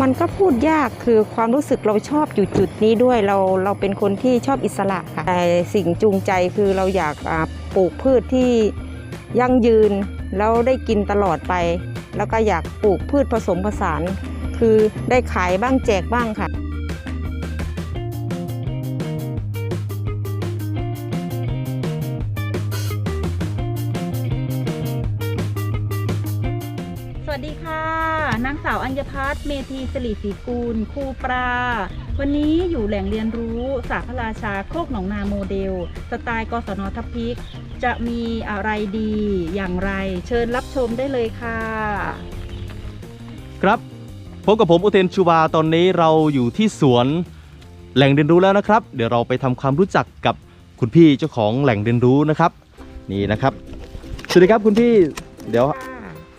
มันก็พูดยากคือความรู้สึกเราชอบอยู่จุดนี้ด้วยเราเราเป็นคนที่ชอบอิสระค่ะแต่สิ่งจูงใจคือเราอยากปลูกพืชที่ยั่งยืนแล้วได้กินตลอดไป แล้วก็อยากปลูกพืชผสมผสาน คือได้ขายบ้างแจกบ้างค่ะ วัสดีค่ะ นางสาวอัญญพัฒน์เมธีสิริศรีกูลครูปลา วันนี้อยู่แหล่งเรียนรู้สาพราชาโคกหนองนาโมเดล สไตล์กศนทัพพิก จะมีอะไรดีอย่างไร เชิญรับชมได้เลยค่ะ ครับพบกับผมอุเทนชูวาตอนนี้เราอยู่ที่สวนแหล่งเรียนรู้แล้วนะครับ เดี๋ยวเราไปทำความรู้จักกับคุณพี่เจ้าของแหล่งเรียนรู้นะครับ นี่นะครับสวัสดีครับคุณพี่เดี๋ยว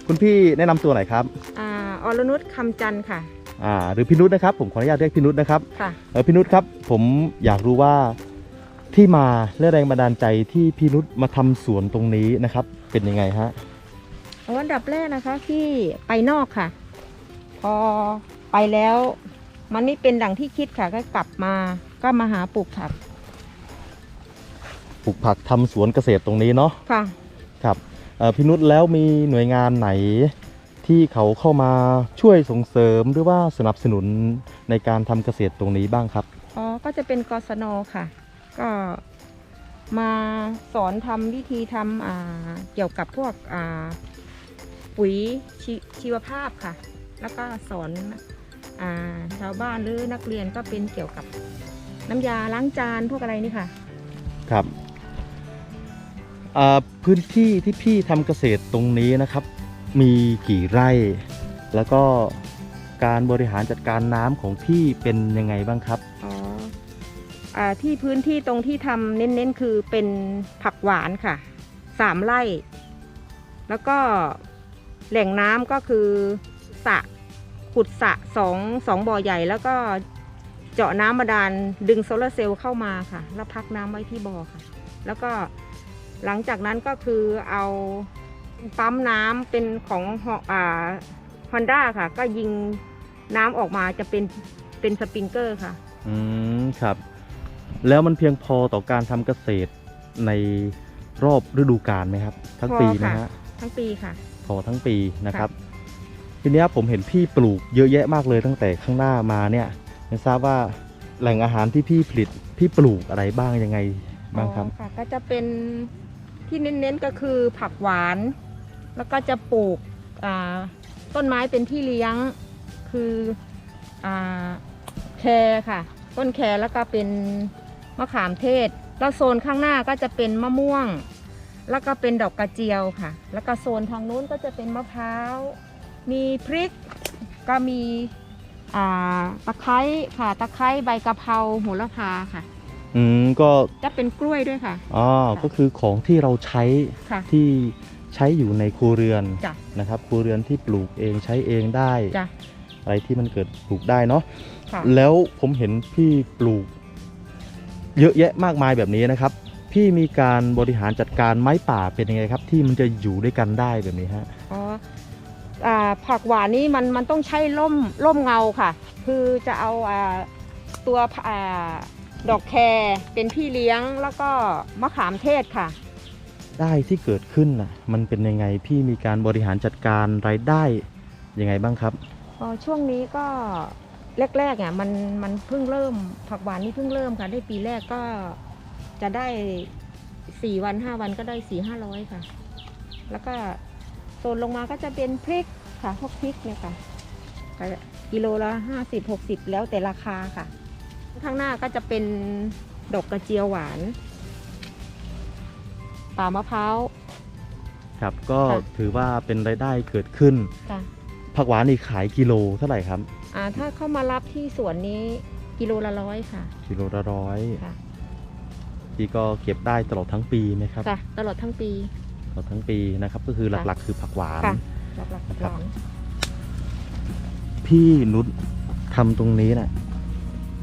คุณพี่แนะนำตัวหน่อยครับอาอรนุชคำจันทร์ค่ะ อ่าหรือพี่นุชนะครับ ผมขออนุญาตเรียกพี่นุชนะครับค่ะ เออพี่นุชครับ ผมอยากรู้ว่าที่มาและแรงบันดาลใจที่พี่นุชมาทำสวนตรงนี้นะครับ เป็นยังไงฮะอ๋ออันดับแรกนะคะที่ไปนอกค่ะ พอไปแล้ว มันไม่เป็นดังที่คิดค่ะ ก็กลับมาก็มาหาปลูกผักปลูกผักทำสวนเกษตรตรงนี้เนาะค่ะ ครับเอ่อ พี่นุชแล้วมีหน่วยงานไหนที่เขาเข้ามาช่วยส่งเสริมหรือว่าสนับสนุนในการทำเกษตรตรงนี้บ้างครับอ๋อก็จะเป็นกศนค่ะ ก็มาสอนทำวิธีทำอ่าเกี่ยวกับพวกอ่าปุ๋ยชชีวภาพค่ะ แล้วก็สอนอาชาวบ้านหรือนักเรียนก็เป็นเกี่ยวกับน้ำยาล้างจานพวกอะไรนี่ค่ะ ครับเอ่อ พื้นที่ที่พี่ทำเกษตรตรงนี้นะครับ มีกี่ไร่ แล้วก็การบริหารจัดการน้ำของพี่เป็นยังไงบ้างครับอ๋ออ่าที่พื้นที่ตรงที่ทำเน้นๆ คือเป็นผักหวานค่ะสามไร่ แล้วก็แหล่งน้ำก็คือสระขุดสระสองสองบ่อใหญ่แล้วก็เจาะน้ำบาดาลดึงโซลาร์เซลล์เข้ามาค่ะ แล้วพักน้ำไว้ที่บ่อค่ะ แล้วก็ หลังจากนั้นก็คือเอาปั๊มน้ำเป็นของฮอนด้าค่ะ ก็ยิงน้ำออกมาจะเป็นเป็นสปริงเกอร์ค่ะ อืมครับ แล้วมันเพียงพอต่อการทำเกษตรในรอบฤดูกาลไหมครับ ทั้งปีไหมพอฮะค่ะทั้งปีค่ะ พอทั้งปีนะครับ ทีเนี้ยผมเห็นพี่ปลูกเยอะแยะมากเลยตั้งแต่ข้างหน้ามาเนี่ยไม่ทราบว่าแหล่งอาหารที่พี่ผลิตพี่ปลูกอะไรบ้างยังไงบ้างครับอ๋อค่ะ ก็จะเป็น ที่เน้นๆก็คือผักหวาน แล้วก็จะปลูกต้นไม้เป็นที่เลี้ยงคืออแครค่ะ ต้นแครแล้วก็เป็นมะขามเทศ แล้วโซนข้างหน้าก็จะเป็นมะม่วง แล้วก็เป็นดอกกระเจียวค่ะ แล้วก็โซนทางนู้นก็จะเป็นมะพร้าว มีพริกก็มีตะไคร้ค่ะ ตะไคร้ใบกะเพราโหระพาค่ะ อืมก็จะเป็นกล้วยด้วยค่ะ อ๋อก็คือของที่เราใช้ค่ะที่ใช้อยู่ในครัวเรือนจ้ะ นะครับครัวเรือนที่ปลูกเองใช้เองได้ จ้ะอะไรที่มันเกิดปลูกได้เนาะค่ะแล้วผมเห็นพี่ปลูก เยอะแยะมากมายแบบนี้นะครับ พี่มีการบริหารจัดการไม้ป่าเป็นยังไงครับ ที่มันจะอยู่ด้วยกันได้แบบนี้ฮะ อ๋ออ่าผักหวานนี่มันมันต้องใช้ร่มร่มเงาค่ะ คือจะเอาอ่าตัวอ่า ดอกแครเป็นพี่เลี้ยงแล้วก็มะขามเทศค่ะ ได้ที่เกิดขึ้นน่ะมันเป็นยังไงพี่มีการบริหารจัดการรายได้ยังไงบ้างครับอ๋อช่วงนี้ก็แรกๆอะมันมันเพิ่งเริ่มผักหวานนี่เพิ่งเริ่มค่ะได้ปีแรกก็จะได้สี่วันห้าวันก็ได้สี่ห้าร้อยค่ะ แล้วก็โซนลงมาก็จะเป็นพริกค่ะพวกพริกเนี่ยค่ะก็กิโลละห้าสิบหกสิบแล้วแต่ราคาค่ะ ข้างหน้าก็จะเป็นดอกกระเจียวหวาน ป่ามะพร้าวครับก็ค่ะถือว่าเป็นรายได้เกิดขึ้น ค่ะผักหวานนี่ขายกิโลเท่าไหร่ครับ อ่าถ้าเข้ามารับที่สวนนี้กิโลละร้อยค่ะกิโลละร้อยค่ะพี่ก็เก็บได้ตลอดทั้งปีไหมครับ ค่ะตลอดทั้งปี ตลอดทั้งปีนะครับ ก็คือหลักๆ คือผักหวาน ค่ะ หลักๆครัหบวานพี่นุชทำตรงนี้น่ะ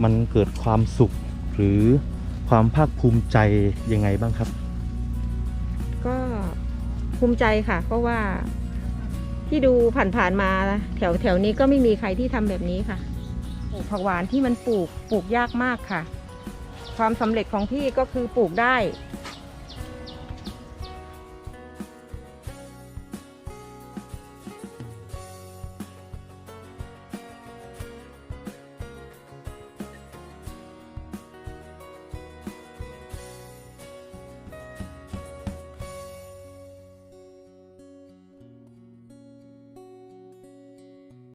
มันเกิดความสุขหรือความภาคภูมิใจยังไงบ้างครับ ก็ภูมิใจค่ะ เพราะว่าที่ดูผ่านๆมาแถวแถวนี้ก็ไม่มีใครที่ทำแบบนี้ค่ะปลูกผักหวานที่มันปลูกปลูกยากมากค่ะ ความสำเร็จของพี่ก็คือปลูกได้